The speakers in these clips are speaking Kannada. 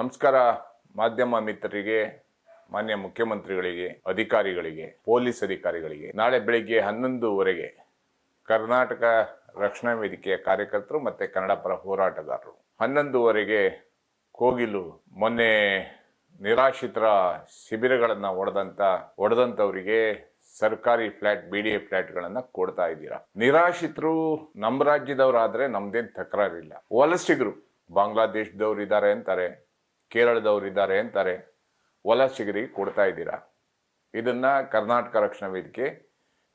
ನಮಸ್ಕಾರ, ಮಾಧ್ಯಮ ಮಿತ್ರರಿಗೆ, ಮಾನ್ಯ ಮುಖ್ಯಮಂತ್ರಿಗಳಿಗೆ, ಅಧಿಕಾರಿಗಳಿಗೆ, ಪೊಲೀಸ್ ಅಧಿಕಾರಿಗಳಿಗೆ. ನಾಳೆ ಬೆಳಿಗ್ಗೆ ಹನ್ನೊಂದುವರೆಗೆ ಕರ್ನಾಟಕ ರಕ್ಷಣಾ ವೇದಿಕೆಯ ಕಾರ್ಯಕರ್ತರು ಮತ್ತು ಕನ್ನಡ ಪರ ಹೋರಾಟಗಾರರು. ಹನ್ನೊಂದುವರೆಗೆ ಕೋಗಿಲು ಮೊನ್ನೆ ನಿರಾಶ್ರಿತರ ಶಿಬಿರಗಳನ್ನು ಒಡೆದಂಥ ಒಡೆದಂಥವರಿಗೆ ಸರ್ಕಾರಿ ಫ್ಲಾಟ್ ಬಿ ಡಿ ಎ ಫ್ಲ್ಯಾಟ್ಗಳನ್ನು ಕೊಡ್ತಾ ಇದ್ದೀರಾ? ನಿರಾಶ್ರಿತರು ನಮ್ಮ ರಾಜ್ಯದವರಾದ್ರೆ ನಮ್ದೇನ್ ತಕರಾರಿಲ್ಲ. ವಲಸಿಗರು ಬಾಂಗ್ಲಾದೇಶದವರು ಇದ್ದಾರೆ ಅಂತಾರೆ. ಕೇರಳದವ್ರು ಇದ್ದಾರೆ ಅಂತಾರೆ ವಲಸಿಗರಿಗೆ ಕೊಡ್ತಾ ಇದ್ದೀರಾ? ಇದನ್ನ ಕರ್ನಾಟಕ ರಕ್ಷಣಾ ವೇದಿಕೆ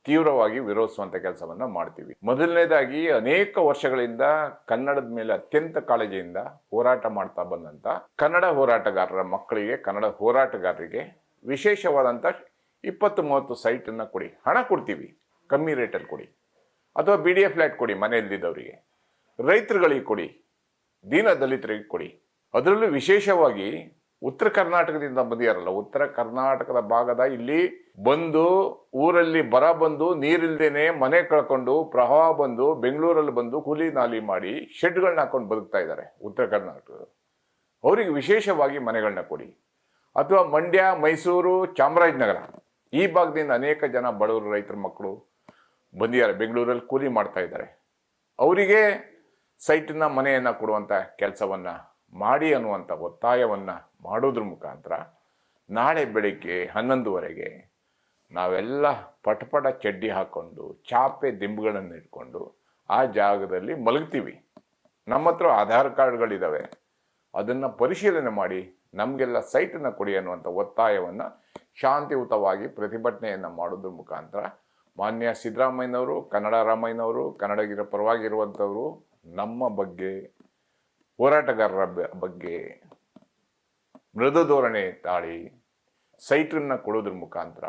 ತೀವ್ರವಾಗಿ ವಿರೋಧಿಸುವಂಥ ಕೆಲಸವನ್ನ ಮಾಡ್ತೀವಿ. ಮೊದಲನೇದಾಗಿ ಅನೇಕ ವರ್ಷಗಳಿಂದ ಕನ್ನಡದ ಮೇಲೆ ಅತ್ಯಂತ ಕಾಳಜಿಯಿಂದ ಹೋರಾಟ ಮಾಡ್ತಾ ಬಂದಂತ ಕನ್ನಡ ಹೋರಾಟಗಾರರ ಮಕ್ಕಳಿಗೆ, ಕನ್ನಡ ಹೋರಾಟಗಾರರಿಗೆ ವಿಶೇಷವಾದಂಥ ಇಪ್ಪತ್ತು ಮೂವತ್ತು ಸೈಟನ್ನು ಕೊಡಿ. ಹಣ ಕೊಡ್ತೀವಿ, ಕಮ್ಮಿ ರೇಟಲ್ಲಿ ಕೊಡಿ. ಅಥವಾ ಬಿ ಡಿ ಎ ಫ್ಲ್ಯಾಟ್ ಕೊಡಿ ಮನೆಯಲ್ಲಿದ್ದವರಿಗೆ. ರೈತರುಗಳಿಗೆ ಕೊಡಿ, ದೀನ ದಲಿತರಿಗೆ ಕೊಡಿ. ಅದರಲ್ಲೂ ವಿಶೇಷವಾಗಿ ಉತ್ತರ ಕರ್ನಾಟಕದಿಂದ ಬಂದಿಯಾರಲ್ಲ ಉತ್ತರ ಕರ್ನಾಟಕದ ಭಾಗದ ಇಲ್ಲಿ ಬಂದು ಊರಲ್ಲಿ ಬರ ಬಂದು ನೀರಿಲ್ದೇನೆ ಮನೆ ಕಳ್ಕೊಂಡು ಪ್ರವಾಹ ಬಂದು ಬೆಂಗಳೂರಲ್ಲಿ ಬಂದು ಕೂಲಿ ನಾಲಿ ಮಾಡಿ ಶೆಡ್ಗಳನ್ನ ಹಾಕೊಂಡು ಬದುಕ್ತಾ ಇದ್ದಾರೆ ಉತ್ತರ ಕರ್ನಾಟಕದ ಅವರಿಗೆ ವಿಶೇಷವಾಗಿ ಮನೆಗಳನ್ನ ಕೊಡಿ. ಅಥವಾ ಮಂಡ್ಯ, ಮೈಸೂರು, ಚಾಮರಾಜನಗರ, ಈ ಭಾಗದಿಂದ ಅನೇಕ ಜನ ಬಡವರು ರೈತರ ಮಕ್ಕಳು ಬಂದಿದ್ದಾರೆ, ಬೆಂಗಳೂರಲ್ಲಿ ಕೂಲಿ ಮಾಡ್ತಾ ಇದ್ದಾರೆ. ಅವರಿಗೆ ಸೈಟನ್ನ ಮನೆಯನ್ನು ಕೊಡುವಂಥ ಕೆಲಸವನ್ನ ಮಾಡಿ ಅನ್ನುವಂಥ ಒತ್ತಾಯವನ್ನು ಮಾಡೋದ್ರ ಮುಖಾಂತರ ನಾಳೆ ಬೆಳಿಗ್ಗೆ ಹನ್ನೊಂದುವರೆಗೆ ನಾವೆಲ್ಲ ಪಟಪಟ ಚಡ್ಡಿ ಹಾಕ್ಕೊಂಡು ಚಾಪೆ ದಿಂಬುಗಳನ್ನು ಇಟ್ಕೊಂಡು ಆ ಜಾಗದಲ್ಲಿ ಮಲಗ್ತೀವಿ. ನಮ್ಮ ಹತ್ರ ಆಧಾರ್ ಕಾರ್ಡ್ಗಳಿದ್ದಾವೆ ಅದನ್ನು ಪರಿಶೀಲನೆ ಮಾಡಿ ನಮಗೆಲ್ಲ ಸೈಟನ್ನು ಕೊಡಿ ಅನ್ನುವಂಥ ಒತ್ತಾಯವನ್ನು ಶಾಂತಿಯುತವಾಗಿ ಪ್ರತಿಭಟನೆಯನ್ನು ಮಾಡೋದ್ರ ಮುಖಾಂತರ ಮಾನ್ಯ ಸಿದ್ದರಾಮಯ್ಯನವರು, ಕನ್ನಡ ರಾಮಯ್ಯನವರು ಕನ್ನಡಗಿರ ಪರವಾಗಿರುವಂಥವರು ನಮ್ಮ ಬಗ್ಗೆ ಹೋರಾಟಗಾರರ ಬಗ್ಗೆ ಮೃದು ಧೋರಣೆ ತಾಳಿ ಸೈಟನ್ನು ಕೊಡೋದ್ರ ಮುಖಾಂತರ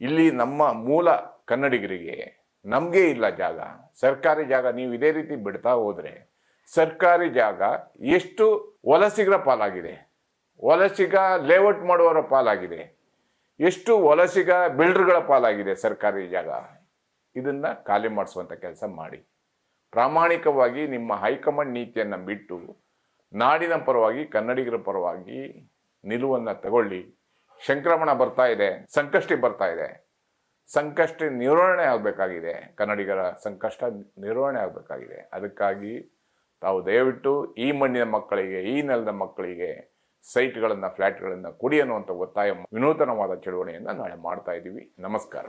ಇಲ್ಲಿ ನಮ್ಮ ಮೂಲ ಕನ್ನಡಿಗರಿಗೆ ನಮಗೆ ಇಲ್ಲ ಜಾಗ. ಸರ್ಕಾರಿ ಜಾಗ ನೀವು ಇದೇ ರೀತಿ ಬಿಡ್ತಾ ಹೋದರೆ ಸರ್ಕಾರಿ ಜಾಗ ಎಷ್ಟು ವಲಸಿಗರ ಪಾಲಾಗಿದೆ. ವಲಸಿಗ ಲೇಔಟ್ ಮಾಡುವವರ ಪಾಲಾಗಿದೆ. ಎಷ್ಟು ವಲಸಿಗ ಬಿಲ್ಡರ್ಗಳ ಪಾಲಾಗಿದೆ ಸರ್ಕಾರಿ ಜಾಗ. ಇದನ್ನು ಖಾಲಿ ಮಾಡಿಸುವಂಥ ಕೆಲಸ ಮಾಡಿ. ಪ್ರಾಮಾಣಿಕವಾಗಿ ನಿಮ್ಮ ಹೈಕಮಾಂಡ್ ನೀತಿಯನ್ನು ಬಿಟ್ಟು ನಾಡಿನ ಪರವಾಗಿ, ಕನ್ನಡಿಗರ ಪರವಾಗಿ ನಿಲುವನ್ನು ತಗೊಳ್ಳಿ. ಸಂಕ್ರಮಣ ಬರ್ತಾ ಇದೆ, ಸಂಕಷ್ಟಿ ಬರ್ತಾ ಇದೆ. ಸಂಕಷ್ಟ ನಿರ್ವಹಣೆ ಆಗಬೇಕಾಗಿದೆ. ಕನ್ನಡಿಗರ ಸಂಕಷ್ಟ ನಿರ್ವಹಣೆ ಆಗಬೇಕಾಗಿದೆ. ಅದಕ್ಕಾಗಿ ತಾವು ದಯವಿಟ್ಟು ಈ ಮಣ್ಣಿನ ಮಕ್ಕಳಿಗೆ, ಈ ನೆಲದ ಮಕ್ಕಳಿಗೆ ಸೈಟ್ಗಳನ್ನು ಫ್ಲ್ಯಾಟ್ಗಳನ್ನು ಕೊಡಿ ಅನ್ನುವಂಥ ಒತ್ತಾಯ, ವಿನೂತನವಾದ ಚಳುವಳಿಯನ್ನು ನಾಳೆ ಮಾಡ್ತಾ ಇದ್ದೀವಿ ನಮಸ್ಕಾರ.